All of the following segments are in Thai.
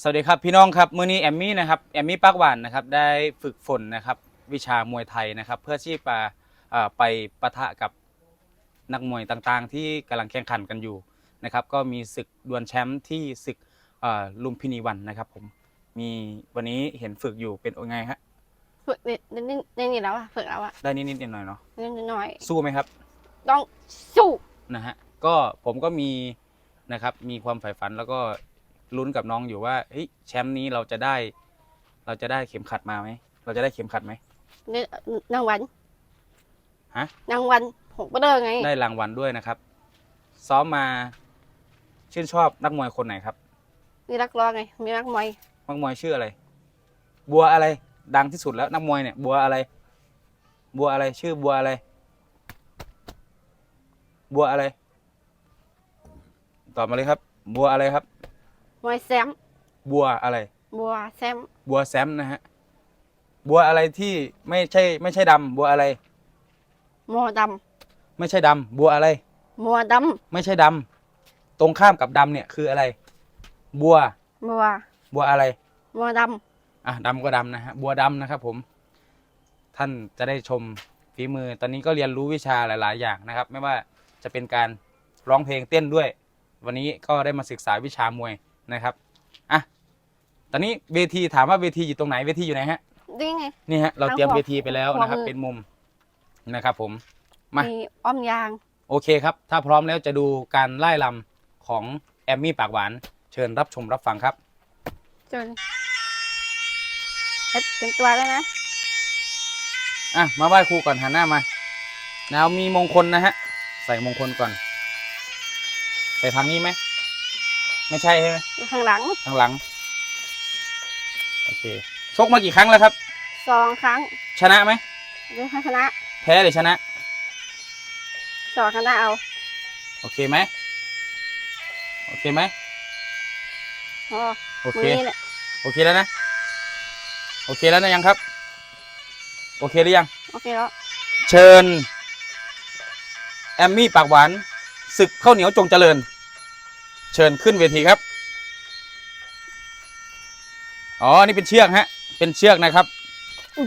สวัสดีครับพี่น้องครับมื้อนี้แอมมี่นะครับแอมมี่ปักหวานนะครับได้ฝึกฝนนะครับวิชามวยไทยนะครับเพื่อที่จะเอ่อไปปะทะกับนักมวยต่างๆ ที่กำลังแข่งขันกันอยู่นะครับก็มีศึกดวลแชมป์ที่ศึกเอ่อลุมพินีวันนะครับผมมีวันนี้เห็นฝึกอยู่เป็นยังไงฮะฝึกเล่นเล่นเล่นอยู่แล้วอะฝึกแล้วอะได้นิดๆหน่อยๆเนาะเล่นน้อยสู้ไหมครับๆต้องสู้นะฮะก็ผมก็มีนะครับมีความใฝ่ฝันแล้วก็ ลุ้นกับน้องอยู่ว่าเฮ้ยแชมป์นี้เราจะได้ เราจะได้เข็มขัดมาไหมเราจะได้เข็มขัดไหมเล่นรางวัลฮะ รางวัลผมก็เดินไง ได้รางวัลด้วยนะครับ ซ้อมมาชื่นชอบนักมวยคนไหนครับมีรักร้องไง มีรักมวยนักมวยชื่ออะไร บัวอะไร ดังที่สุดแล้วนักมวยเนี่ย บัวอะไร บัวอะไรชื่อบัวอะไร บัวอะไร ตอบมาเลยครับ บัวอะไรครับ มวยแซมบัวอะไร บัวแซมบัวแซมนะฮะ บัวอะไรที่ไม่ใช่ ไม่ใช่ดำบัวอะไรมัวดไม่ใช่ดำบัวอะไรำมัวดไม่ใช่ดำตรงข้ามกับดำเนี่ยคืออะไร บัวำมัวบัวอะไรมัวดอะดำก็ดำนะฮะบัวดำนะครับผมท่านจะได้ชมฝีมือ ตอนนี้ก็เรียนรู้วิชาหลาย ๆ อย่างนะครับ ไม่ว่าจะเป็นการร้องเพลงเต้นด้วย วันนี้ก็ได้มาศึกษาวิชามวย นะครับอะตอนนี้เวทีถามว่าเวทีอยู่ตรงไหนเวทีอยู่ไหนฮะำนี่ไง นี่ฮะเราเตรียมทางขวาเวทีไปแล้วนะครับขวามือเป็นมุมนะครับ ผมมามีอ้อมยาง โอเคครับ ถ้าพร้อมแล้วจะดูการไล่ลำของแอมมี่ปากหวาน เชิญรับชมรับฟังครับจนเอ็ดเต็มตัวแล้วนะอะมาไหว้ครูก่อนหันหน้ามาแล้วมีมงคลนะฮะ ใส่มงคลก่อน ใส่ทางนี้ไหม ไม่ใช่ใช่ไหมข้างหลังทางหลัง โอเคชกมากี่ครั้งแล้วครับ สองครั้งชนะไหมด้วยชนะแพ้หรือชนะ สองคณะเอาโอเคไหมโอเคไหมอ๋อโอมืเค อนี้แหละโอเคแล้วนะ โอเคแล้วนะยังครับ โอเคหรือยัง โอเคแล้วเชิญ แอมมี่ปากหวานศึกข้าวเหนียวจงเจริญ เชิญขึ้นเวทีครับ อ๋อ นี่เป็นเชือกฮะ เป็นเชือกนะครับ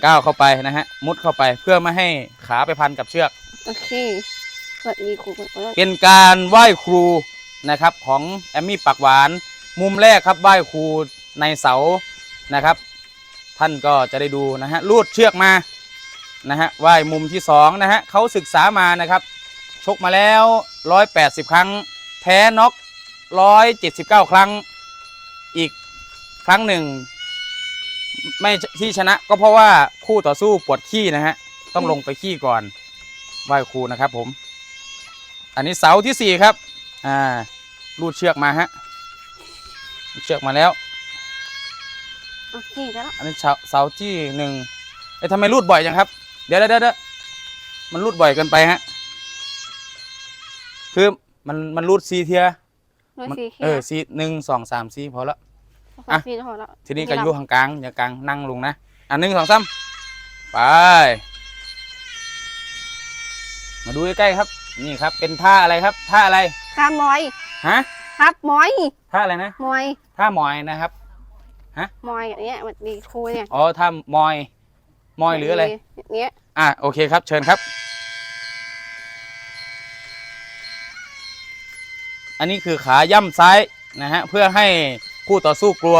ก้าวเข้าไปนะฮะ มุดเข้าไปเพื่อไม่ให้ขาไปพันกับเชือก โอเคสวัสดีครูเป็นการไหว้ครูนะครับของแอมมี่ปากหวาน มุมแรกครับไหว้ครูในเสานะครับ ท่านก็จะได้ดูนะฮะลูดเชือกมานะฮะไหว้มุมที่สองนะฮะเขาศึกษามานะครับ ชกมาแล้ว 180 ครั้ง แพ้น็อก 179 ครั้งอีกครั้งหนึ่ง ไม่ที่ชนะก็เพราะว่าคู่ต่อสู้ปวดขี้นะฮะ ต้องลงไปขี้ก่อนไหว้ครูนะครับผม อันนี้เสาที่สี่ครับ อ่ารูดเชือกมาฮะรูดเชือกมาแล้ว โอเคแล้วอันนี้เสาเสาที่หนึ่งเอ้ยทำไมรูดบ่อยจังครับ เดี๋ยวเดี๋ยวเดี๋ยวมันรูดบ่อยเกินไปฮะคือมันมันรูดซีเทีย ด้วยมันสีเออซีหนึ่งสองสามซีพอแล้วอะ สีพอแล้วทีนี้ก็อยู่ห่างกลางอย่ากลางนั่งลงนะอันหนึ่งสองสามไป มาดูใกล้ๆครับ นี่ครับ เป็นท่าอะไรครับ ท่าอะไรข้ามมอย ฮะครับมอยท่าอะไรนะมอยท่าหมอยนะครับ มอยอย่างเงี้ยมันดีครูเนี่ยอ๋อท่ามอยมอยหรืออะไรอย่างเงี้ย อะโอเคครับ เชิญครับ อันนี้คือขาย่ำซ้ายนะฮะเพื่อให้คู่ต่อสู้กลัว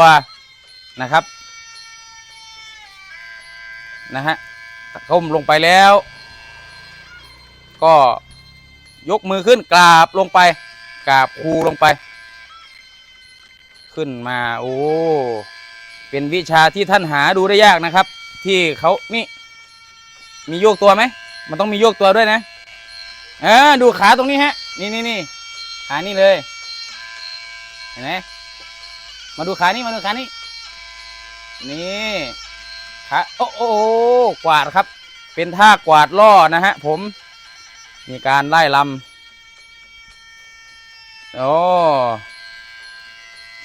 นะครับนะฮะก้มลงไปแล้ว ก็ยกมือขึ้นกราบลงไปกราบครูลงไป ขึ้นมาโอ้เป็นวิชาที่ท่านหาดูได้ยากนะครับ ที่เขานี่มีโยกตัวไหมมันต้องมีโยกตัวด้วยนะเออดูขาตรงนี้ฮะ นี่นี่นี่ ขานี่เลย เห็นไหมมาดูขานี่มาดูขานี่นี่ขาโอ้โอ้โอ้กวาดครับ เป็นท่ากวาดล่อนะฮะ ผม มีการไล่ลำโอ้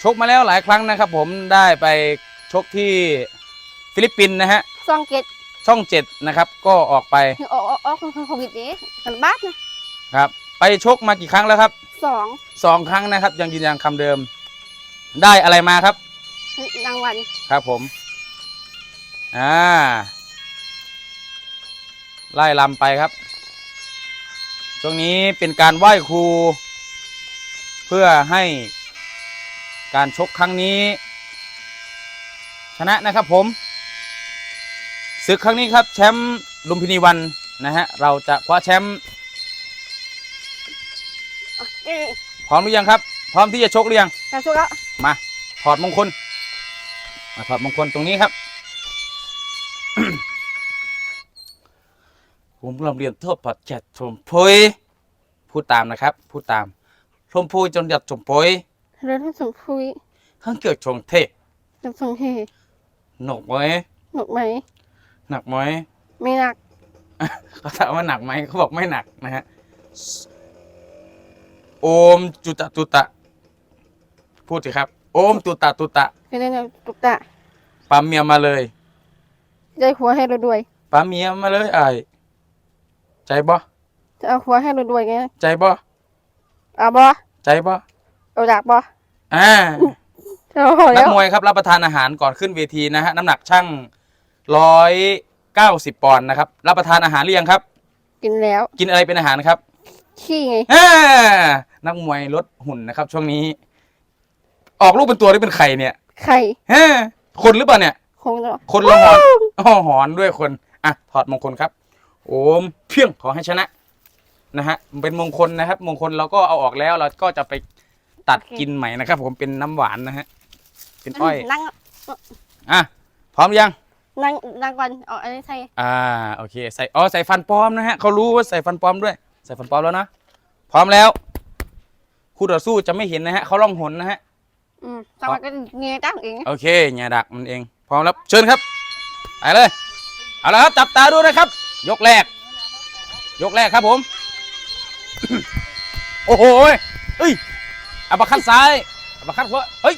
ชกมาแล้วหลายครั้งนะครับ ผมได้ไปชกที่ฟิลิปปินส์นะฮะซองเกตช่องเจ็ดนะครับ ก็ออกไปออกออกออกโควิดนี้กันบ้านนะครับ ไปชกมากี่ครั้งแล้วครับ สองสองครั้งนะครับ ยังยืนยันคำเดิม ได้อะไรมาครับนี่รางวัลครับผม อ่า ไล่ลำไปครับ ช่วงนี้เป็นการไหว้ครู เพื่อให้การชกครั้งนี้ ชนะนะครับผมศึกครั้งนี้ครับแชมป์ลุมพินีวันนะฮะ เราจะคว้าแชมป์อะนี่ พร้อมหรือยังครับ พร้อมที่จะชกหรือยังการสู้แล้วมาถอดมงคลมาถอดมงคลตรงนี้ครับ ผมลำเรียนโทษปัดแจดชมพยพูดตามนะครับ พูดตามชมพูจนหยัดชมพยเรือที่สมพุยทั้งเกิดชงเทพจำทรงเฮหนกไหมหนุกไหมหนักไหมไม่หนักเขาถามว่าหนักไหมเขาบอกไม่หนักนะฮะ โอมจุตะตุตะ พูดสิครับ โอมตุตะตุตะก็ได้แนวตุกตะปั๊มเมียมาเลยได้หัวให้เราด้วย ปั๊มเมียมาเลยไอ้ายใจบ่จะเอาหัวให้เราด้วยไงใจบ่เอาบ่ใจบ่เอาดักบ่อ่า เอาพอนัแล้กวมวยครับรับประทานอาหารก่อนขึ้นเวทีนะฮะน้ำหนักช่างร้อยเก้าสิบปอนด์นะครับรับประทานอาหารหรือยังครับ กินแล้ว กินอะไรเป็นอาหารครับขี้ไงอ่า นักมวยลดหุ่นนะครับ ช่วงนี้ ออกลูกเป็นตัวหรือเป็นไข่เนี่ยไข่ฮะคนหรือเปล่าเนี่ย คงแล้วคนละหอนอ๋อหอนด้วยคนอะถอดมงคลครับ โอมเพียงขอให้ชนะนะฮะเป็นมงคลนะครับ มงคลเราก็เอาออกแล้วเราก็จะไปตัดกินใหม่นะครับ ผมเป็นน้ำหวานนะฮะเป็นอ้อยนั่งอะพร้อมยังนั่งนั่งก่อนเอาอะไรใส่อ่าโอเคใส่อ๋อใส่ฟันปลอมนะฮะเขารู้ว่าใส่ฟันปลอมด้วย ใส่ฟันปลอมแล้วนะพร้อมแล้ว คู่ต่อสู้จะไม่เห็นนะฮะเขาล่องหนนะฮะอืมจังหวะก็เงี้ยตั้งเองโอเคอย่าดักมันเองพร้อมแล้วเชิญครับไปเลยเอาละครับจับตาดูนะครับ ยกแรก ยกแรกครับผม โอ้โหยเอ้ยอัปคัดซ้ายอัปคัดขวาเฮ้ย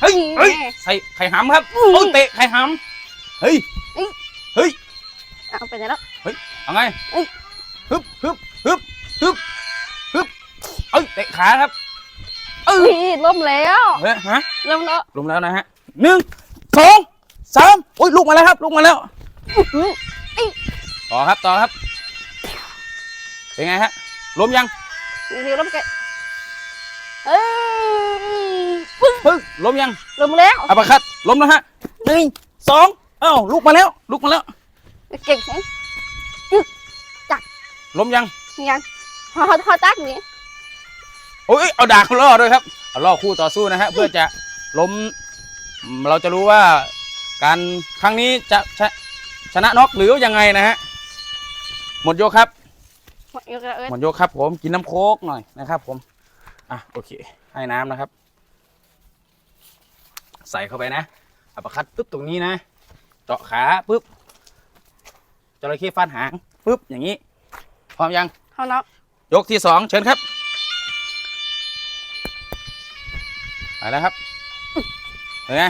เฮ้ยเฮ้ยใส่ไข่หำครับโอ้ยเตะไข่หำเฮ้ยเฮ้ยเอาไปไหนแล้วเอาไงเอ้ยฮึบฮึบฮึบฮึบฮึบเอ้ยเตะ ขาครับเอ้ยอุ้ยล้มแล้วเฮ้ยฮะล้มแล้วลงแล้วนะฮะหนึ่งสองสามโอ้ยลุกมาแล้วครับลุกมาแล้วอื้อต่อครับต่อครับเป็นไงฮะล้มยังเดี๋ยวล้มแกเอ้ยปึ้งพึ่งล้มยังล้มแล้วอัปคัดล้มแล้วฮะหนึ่งสองเอ้าลุกมาแล้วลุกมาแล้วเก่งจังล้มยังยังพอพอตักนี่ โอ้ยเอาดาบล่อด้วยครับเอาล่อคู่ต่อสู้นะฮะเพื่อจะล้มอืมเราจะรู้ว่าการครั้งนี้จะชะชนะน็อกหรือยังไงนะฮะหมดยกครับ หมดยกแล้วเอ้ยหมดยกครับ ผมกินน้ำโค้กหน่อยนะครับ ผมอะโอเค ให้น้ำนะครับ ใส่เข้าไปนะอัปคัดปุ๊บตรงนี้นะเจาะขาปุ๊บจระเข้ฟาดหางปุ๊บอย่างนี้พร้อมยัง เขาแล้ว ยกที่สองเชิญครับ ไปแล้วครับเห็นไหม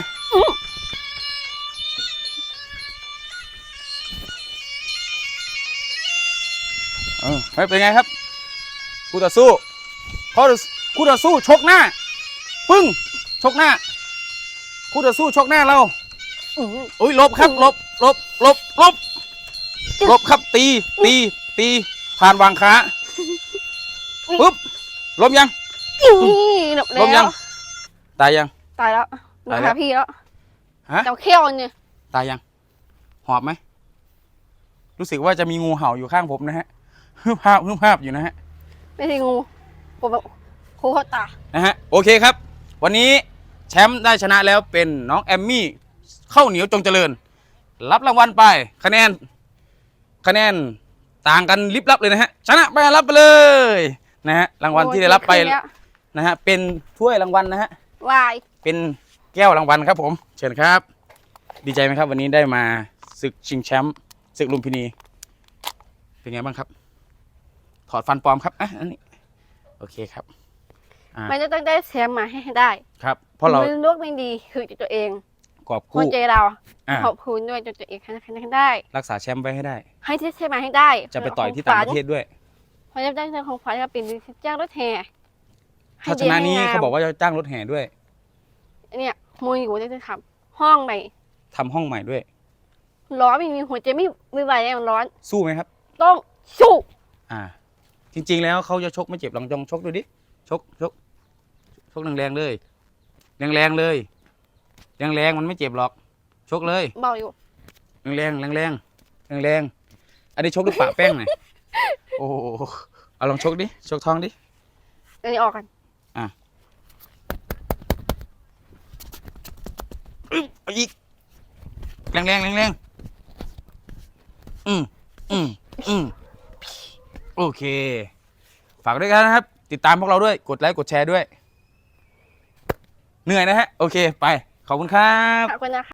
เออไม่เป็นไงครับคู่ต่อสู้เขาคู่ต่อสู้ชกหน้า ปึ้ง ชกหน้า คู่ต่อสู้ชกหน้าเราอื้ออุ้ยหลบครับหลบหลบหลบหลบหลบครับตี ตีตีผ่านวางขาปุ๊บล้มยังนี่หลบล้มยัแล้งว ตายยัง ตายแล้วตายแล้ว หาพี่แล้วฮะ เจ้าเขี้ยวเนี่ยตายยัง หอบไหม รู้สึกว่าจะมีงูเห่าอยู่ข้างผมนะฮะฮึบฮาบฮึบฮาบอยู่นะฮะ ไม่ใช่งูผมแบบครูเขาตา นะฮะโอเคครับ วันนี้แชมป์ได้ชนะแล้วเป็นน้องแอมมี่เข้าวเหนียวจงเจริญ รับรางวัลไปคะแนน คะแนนต่างกันลิบลับเลยนะฮะชนะไปรับไปเลยนะฮะรางวัลที่ได้รับไปโอ้ยเจ็บขึ้นแล้ว นะฮะเป็นถ้วยรางวัลนะฮะ วายเป็นแก้วรางวัลครับผม เชิญครับ ดีใจไหมครับ วันนี้ได้มาศึกชิงแชมป์ศึกลุมพินี เป็นไงบ้างครับ ถอดฟันปลอมครับอะอันนี้โอเคครับ อ่ามันจะต้องได้แชมป์มาให้ได้ครับ เพราะเรามันลูกไม่ดีคือตัวเองกอบหัวกู้ใจเราอ่าขอบคุณด้วยจนตัวเองคะแนนได้ รักษาแชมป์ไว้ให้ได้ ให้ที่แชมป์มาให้ได้จะไปต่อยที่ต่างประเทศด้วย เพราะจะได้เงินของขวัญก็เป็นจ้างรถแห่ ให้ถ้าชนะนี้เขาบอกว่าจะจ้างรถแห่ด้วย เนี่ยมวยอยู่ได้จะทห้องใหม่ทำห้องใหม่ด้วย ร้อนไม่มีหัวใจไม่ไม่ไหวแล้วมันร้อน สู้ไหมครับ ต้องสู้อ่า จริง ๆ แล้วเขาจะชกไม่เจ็บลองจงชกดูดิชกชกชกแรงๆเลยแรงๆเลยแรงๆมันไม่เจ็บหรอก ชกเลยเบาอยู่แรงๆแรงๆแรงๆอันนี้ชกหรือปะแป้งหน่อยโอ้โหเอาลองชกดิชกท้องดิอันนี้ออกกัน เอาอีกแรงแรงแรงแรงๆอืมอืมอืมโอเค ฝากด้วยกันนะครับ ติดตามพวกเราด้วย กดไลค์ กดแชร์ด้วย เหนื่อยนะฮะ โอเค ไป ขอบคุณครับ ขอบคุณนะคะ